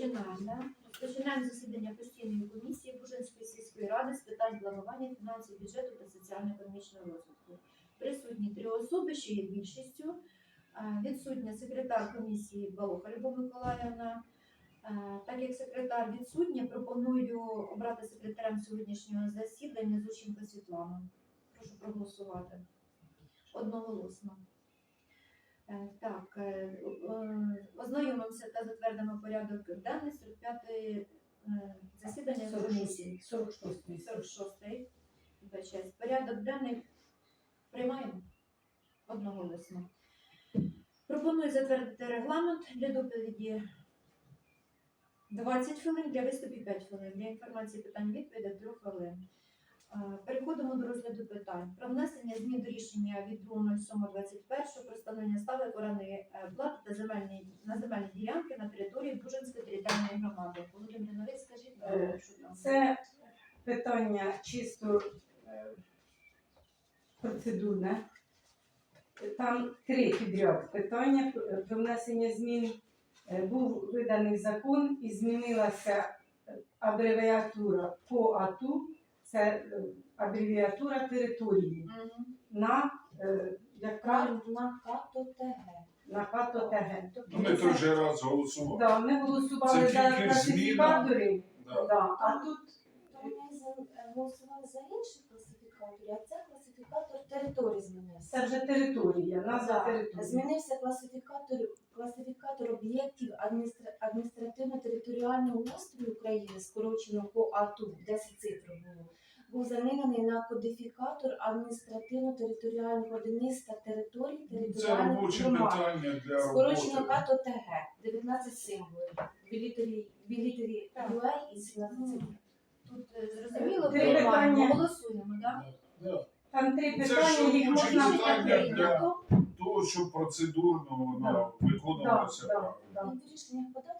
Розпочинаємо? Розпочинаємо засідання постійної комісії Бужинської сільської ради з питань планування фінансів, бюджету та соціально-економічного розвитку. Присутні три особи, що є більшістю. Е, Відсутня секретар комісії Балоха Любов Миколаївна. Е, Так як секретар відсутня, пропоную обрати секретарем сьогоднішнього засідання Зущенко Світлану. Прошу проголосувати. Одноголосно. Е, Так, е, ознайомимося та затвердимо порядок денний 45-ї е, засідання комісії. 46. 46-й. Вибачаюсь. Порядок денний приймаємо одноголосно. Пропоную затвердити регламент для доповіді 20 хвилин, для виступів 5 хвилин, для інформації питань відповідей 3 хвилин. Е, Переходимо до розгляду питань. Про внесення змін до рішення від 2.07.21 про встановлення ставок орендної е, плати та земельні, на земельні ділянки на території Бужинської територіальної громади. Володимир Новий, скажіть, Е, що там? Це питання чисто процедурне. Там три підряд питання про внесення змін. Був виданий закон і змінилася абревіатура по АТУ, це е, абревіатура території Мгм. на е, яка на КТТГ. на КТТГ. Ну, ми той же раз голосували. Да, ми голосували Це за тільки класифікатори, Да. да, а тут То ми е, голосували за інші класифікатори, а це класифікатор території змінився. це вже територія, назва Так, території. Змінився класифікатор, класифікатор об'єктів адміністративно-територіального устрою України, скорочено по АТУ, 10 цифр було. Був замінений на кодифікатор адміністративно-територіальних одиниць та територій територіальних громад. Скорочено роботи. КТТГ, 19 символів, дві літері, дві літері Так. UA і 17 цифр. Тут е, зрозуміло, Три приймаємо, питання. голосуємо, так? Да. Там три Це питання, їх можна питання для того, щоб процедурно воно виконувалося Да, да, да. І в рішеннях податків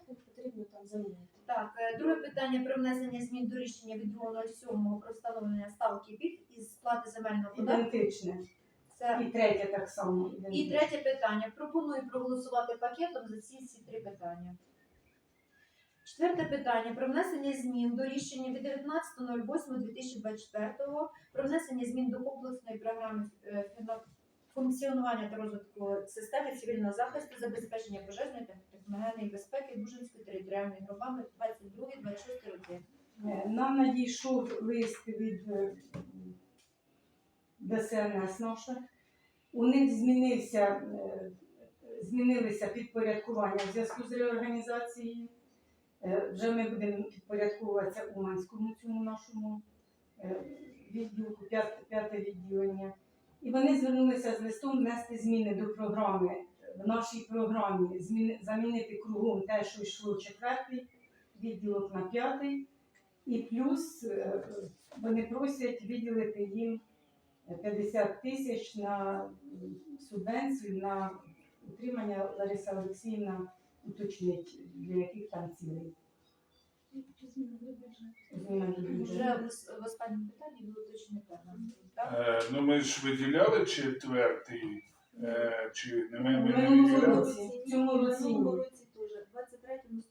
питання про внесення змін до рішення від 2.07 про встановлення ставки пільг із сплати земельного податку. Ідентичне. Це І третє так само і ідентичне. третє питання. Пропоную проголосувати пакетом за ці всі три питання. Четверте питання про внесення змін до рішення від 19.08.2024 про внесення змін до комплексної програми е, фіна- функціонування та розвитку системи цивільного захисту забезпечення пожежної та техногенної безпеки Бужинської територіальної громади 22-26 роки. Е, Нам надійшов лист від е, ДСНС наша. У них змінився, е, змінилися підпорядкування в зв'язку з реорганізацією. Вже ми будемо підпорядковуватися Уманському цьому нашому відділку, п'яте, відділення. І вони звернулися з листом внести зміни до програми. В нашій програмі замінити кругом те, що йшло четвертий відділок на п'ятий. І плюс е, вони просять виділити їм 50 тисяч на субвенцію на утримання Лариса Олексіївна уточнить, для яких там цілей. Вже в останньому питанні ви уточните. Так? Е, ну ми ж виділяли четвертий, е, чи не ми, ми не виділяли. В цьому році теж. 23-му 100 тисяч давав.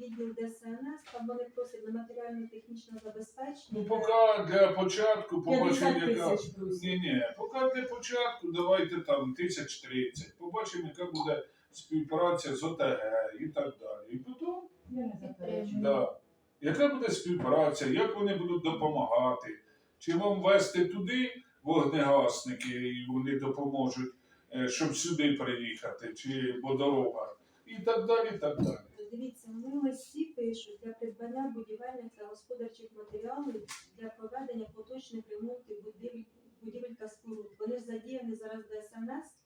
Відділ ДСНС, там вони просять на матеріально-технічне забезпечення. Ну, поки для початку 50 побачимо, яка. тисяч плюс. Ні, ні, поки для початку давайте там 1030. Побачимо, яка буде співпраця з ОТГ і так далі. І потім, Я не заперечую. да, яка буде співпраця, як вони будуть допомагати, чи вам вести туди вогнегасники, і вони допоможуть, е, щоб сюди приїхати, чи по дорогах, і так далі, і так далі. Дивіться, вони всі пишуть для придбання будівельних та господарчих матеріалів для проведення поточних ремонтів будівель, будівель та споруд. Вони ж задіяні зараз ДСНС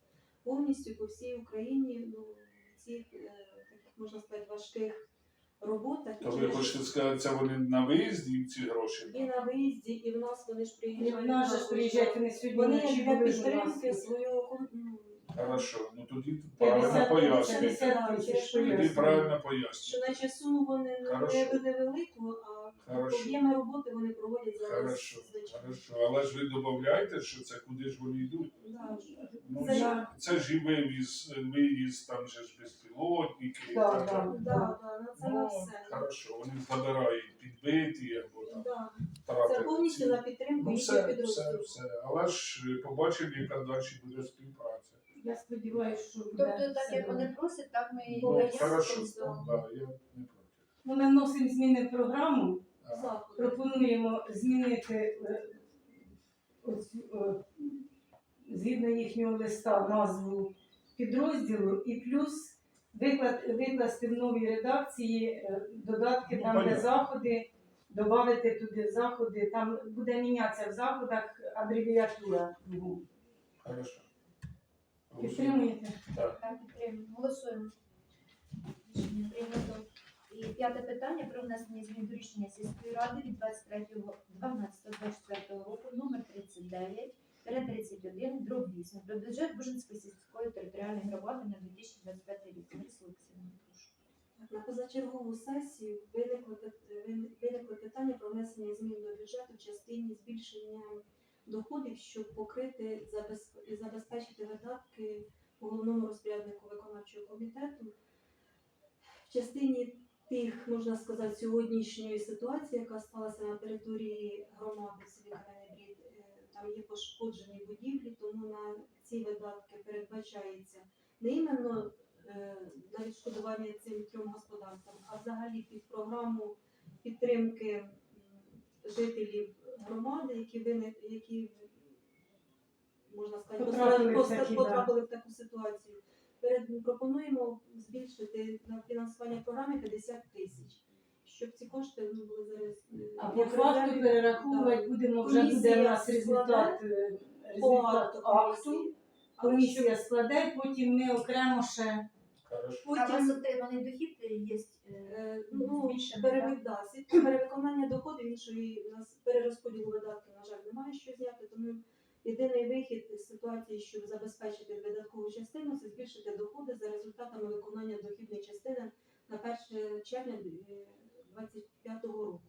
повністю по всій Україні. Ну, ці е, таких можна сказати важких роботах. То ви хочете сказати, це вони на виїзді ці гроші? і на виїзді, і в нас вони ж І приїжджають. в нас же ж приїжджають, вони сьогодні Вони вночі для були у нас. підтримки свого ну, Хорошо, ну тоді правильно 50 пояснюйте. 50 тисяч Тоді пояснюю. правильно Що наче суму вони не- Хорошо. не невелику, а Хорошо. об'єми роботи вони проводять зараз. Хорошо, звичайно. хорошо. Але ж ви додаєте, що це куди ж вони йдуть? Да. Ну, Це- ж- це ж і вивіз, виїзд, там же ж безпілотники. і Да, так да. далі. Да, да, на це на Ну, все. хорошо, вони забирають підбиті або там Да. Це повністю на підтримку Ну, їхніх все, все, все. Але ж е, побачимо, яка далі буде співпраця. Я сподіваюся, що буде Тобто, так все як добре. вони просять, так ми і Ну, даємо. хорошо, да, я не проти. Ну, ми вносимо зміни в програму. Ага. Заходи. Пропонуємо змінити е, оцю, е, згідно їхнього листа назву підрозділу і плюс виклад, викласти в новій редакції е, додатки Ну, там, де понятно. заходи, додати туди заходи. Там буде мінятися в заходах абревіатура. Хорошо. Підтримуєте? Так. Так, підтримуємо. Голосуємо. Рішення прийнято. І п'яте питання про внесення змін до рішення сільської ради від 23.12.24 року номер 39 31 дроб 8 про бюджет Бужинської сільської територіальної громади на 2025 рік. Лариса Олексіївна, прошу. На позачергову сесію виникло, пит- вин- виникло питання про внесення змін до бюджету в частині збільшення доходів, щоб покрити забезпечити видатки головному розпоряднику виконавчого комітету. В частині тих, можна сказати, сьогоднішньої ситуації, яка сталася на території громади Кам'яний Брід, е, там є пошкоджені будівлі, тому на ці видатки передбачається не іменно е, на відшкодування цим трьом господарствам, а взагалі під програму підтримки жителів громади, які виник, які можна сказати, Потрапили в такі, потрапили в таку ситуацію. Перед пропонуємо збільшити на фінансування програми 50 тисяч, щоб ці кошти ну, були зараз е, А по факту перераховувати будемо вже буде у нас результат, е, результат акту Комісія складе, потім ми окремо ще. А у вас Потім отриманий дохід є е, Е, ну, збільшений, перевиконання перевиконання доходів іншої у нас перерозподілу видатків, на жаль, немає що зняти, тому єдиний вихід з ситуації, щоб забезпечити видаткову частину, це збільшити доходи за результатами виконання дохідної частини на 1 червня 2025 року.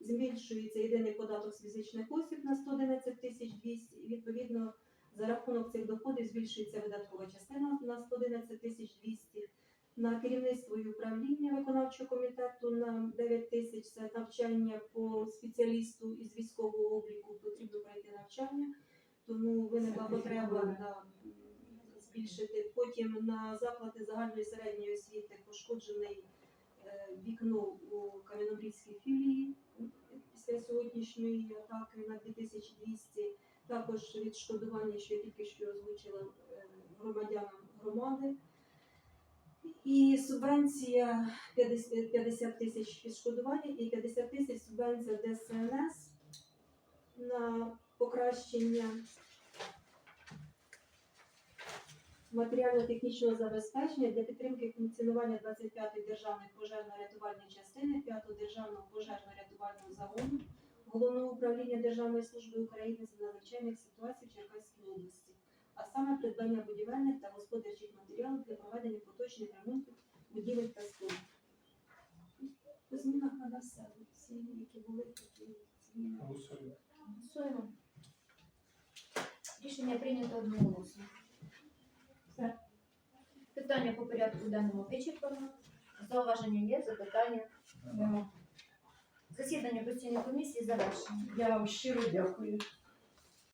Збільшується єдиний податок з фізичних осіб на 111 тисяч 200 і відповідно за рахунок цих доходів збільшується видаткова частина на 111 тисяч 200 на керівництво і управління виконавчого комітету на 9 тисяч це навчання по спеціалісту із військового обліку потрібно пройти навчання, тому виникла потреба да, збільшити. Потім на заклади загальної середньої освіти пошкоджений е, вікно у Кам'янобрідській філії після сьогоднішньої атаки на 2200. Також відшкодування, що я тільки що озвучила е, громадянам громади. І субвенція 50 50 тисяч відшкодування і 50 тисяч субвенція ДСНС на покращення матеріально-технічного забезпечення для підтримки функціонування 25-ї державної пожежно-рятувальної частини, 5-го державного пожежно-рятувального загону, Головного управління Державної служби України з надзвичайних ситуацій в Черкаській області а саме придбання будівельних та господарчих матеріалів для проведення поточних ремонтів будівель та споруд. По змінах на все, всі, які були такі зміни. Голосуємо. Голосуємо. Рішення прийнято одноголосно. Все. Питання по порядку денному вичерпано. Зауваження є, запитання. нема. Засідання постійної комісії завершено. Я вам щиро дякую.